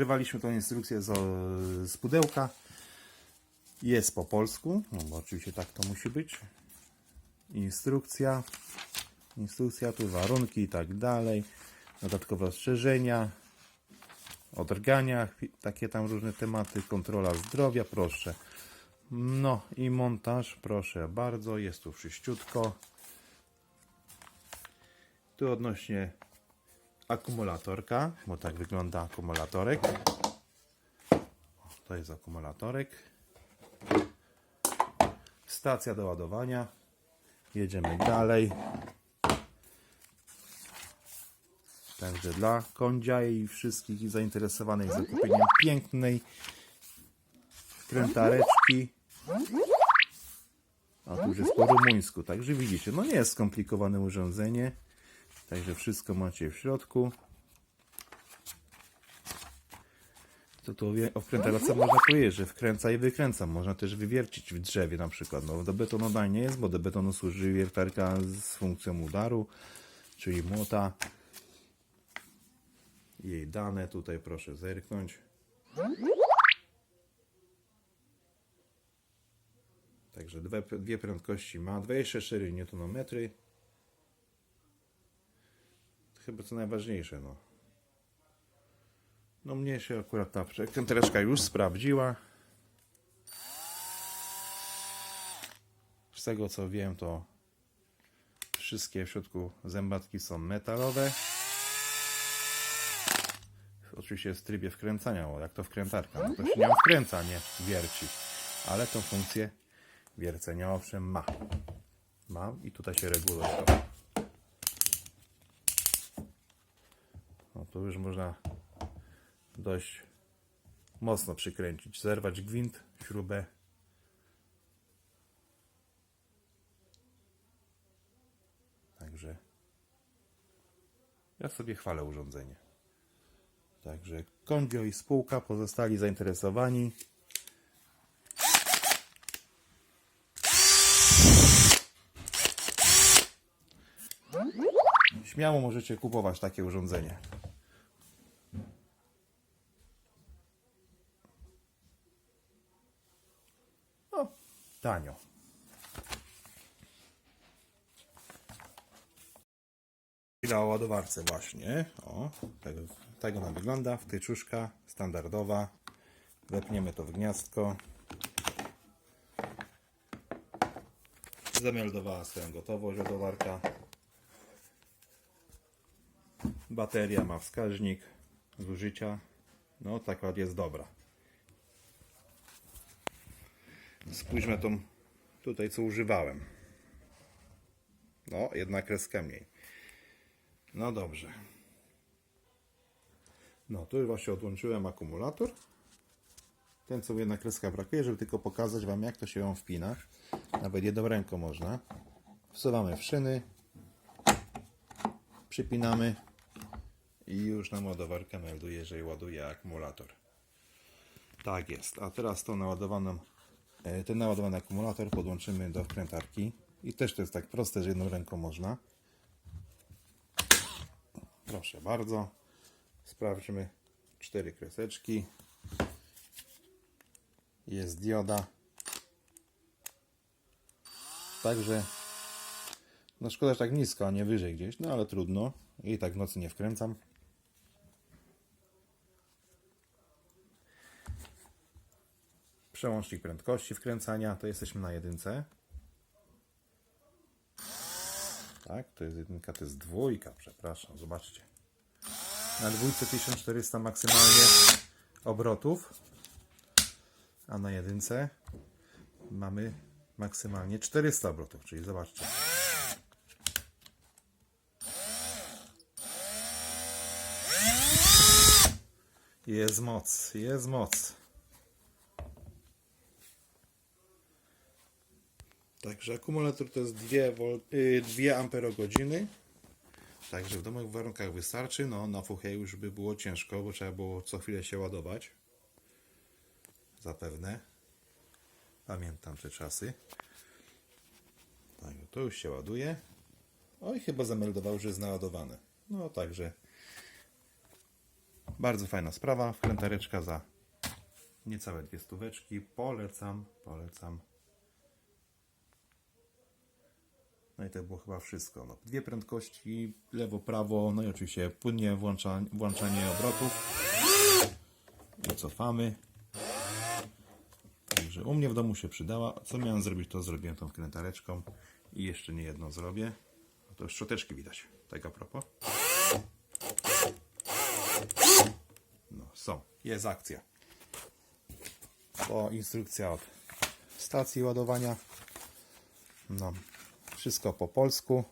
wyrwaliśmy tą instrukcję z, z pudełka. Jest po polsku, no bo oczywiście tak to musi być. Instrukcja. Instrukcja, tu warunki i tak dalej. Dodatkowe ostrzeżenia. O drganiach, takie tam różne tematy. Kontrola zdrowia, proszę. No i montaż, proszę bardzo. Jest tu wszyściutko. Tu odnośnie akumulatorka, bo tak wygląda akumulatorek. To jest akumulatorek. Stacja do ładowania. Jedziemy dalej. Także dla kądzia i wszystkich zainteresowanych zakupieniem pięknej krętareczki. A tu już jest po rumuńsku, także widzicie, no nie jest skomplikowane urządzenie. Także wszystko macie w środku. Co tu o wkrętarce można powiedzieć, że wkręca i wykręca. Można też wywiercić w drzewie na przykład. No, do betonodania nie jest, bo do betonu służy wiertarka z funkcją udaru, czyli młota. Jej dane tutaj proszę zerknąć. Także dwie, dwie prędkości ma, 24 Nm. Chyba co najważniejsze, no. No mnie się akurat ta przekrętereczka już sprawdziła. Z tego co wiem, to wszystkie w środku zębatki są metalowe. Oczywiście jest w trybie wkręcania, bo jak to wkrętarka, no to się nią wkręca, nie wierci. Ale tą funkcję wiercenia owszem ma. Mam i tutaj się reguluje. Tu już można dość mocno przykręcić, zerwać gwint, śrubę. Także ja sobie chwalę urządzenie. Także Kondio i spółka pozostali zainteresowani. Śmiało możecie kupować takie urządzenie. No, tanio. Chwila o ładowarce właśnie. O, tego, tak ona wygląda. Wtyczuszka standardowa. Wepniemy to w gniazdko. Zameldowała swoją gotowość ładowarka. Bateria ma wskaźnik zużycia. No, tak jest dobra. Spójrzmy tą tutaj, co używałem. No, jedna kreska mniej. No dobrze. No, tu już właśnie odłączyłem akumulator. Ten, co jedna kreska brakuje, żeby tylko pokazać Wam, jak to się ją wpina. Nawet jedną ręką można. Wsuwamy w szyny. Przypinamy. I już nam ładowarka melduje, że ładuje akumulator. Tak jest. A teraz tą naładowaną, ten naładowany akumulator podłączymy do wkrętarki. I też to jest tak proste, że jedną ręką można. Proszę bardzo. Sprawdźmy. Cztery kreseczki. Jest dioda. Także no szkoda, że tak nisko, a nie wyżej gdzieś, no ale trudno. I tak w nocy nie wkręcam. Przełącznik prędkości wkręcania, to jesteśmy na jedynce. Tak, to jest jedynka, to jest dwójka, przepraszam, zobaczcie. Na dwójce 1400 maksymalnie obrotów, a na jedynce mamy maksymalnie 400 obrotów, czyli zobaczcie. Jest moc, jest moc. Także akumulator to jest 2, wol, y, 2 amperogodziny. Także w domowych warunkach wystarczy. No na fuchę już by było ciężko, bo trzeba było co chwilę się ładować. Zapewne. Pamiętam te czasy. Tak, to już się ładuje. Oj, chyba zameldował, że jest naładowane. No także Bardzo fajna sprawa. Wkrętareczka za niecałe dwie stóweczki. Polecam, polecam. No i to było chyba wszystko. No, dwie prędkości, lewo, prawo, no i oczywiście płynnie włącza, włączanie obrotów. I cofamy. Także u mnie w domu się przydała. Co miałem zrobić, to zrobiłem tą wkrętareczką. I jeszcze nie jedno zrobię. To już szczoteczki widać. Tak a propos. No, są. Jest akcja. To instrukcja od stacji ładowania. No, wszystko po polsku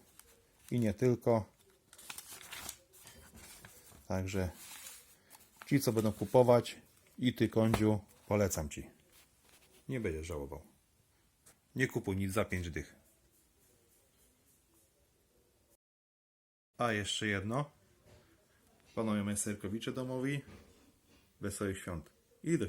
i nie tylko. Także ci, co będą kupować i ty, kądziu, polecam ci. Nie będziesz żałował. Nie kupuj nic za pięć dych. A jeszcze jedno. Panowie majsterkowicze domowi. Wesołych świąt. I do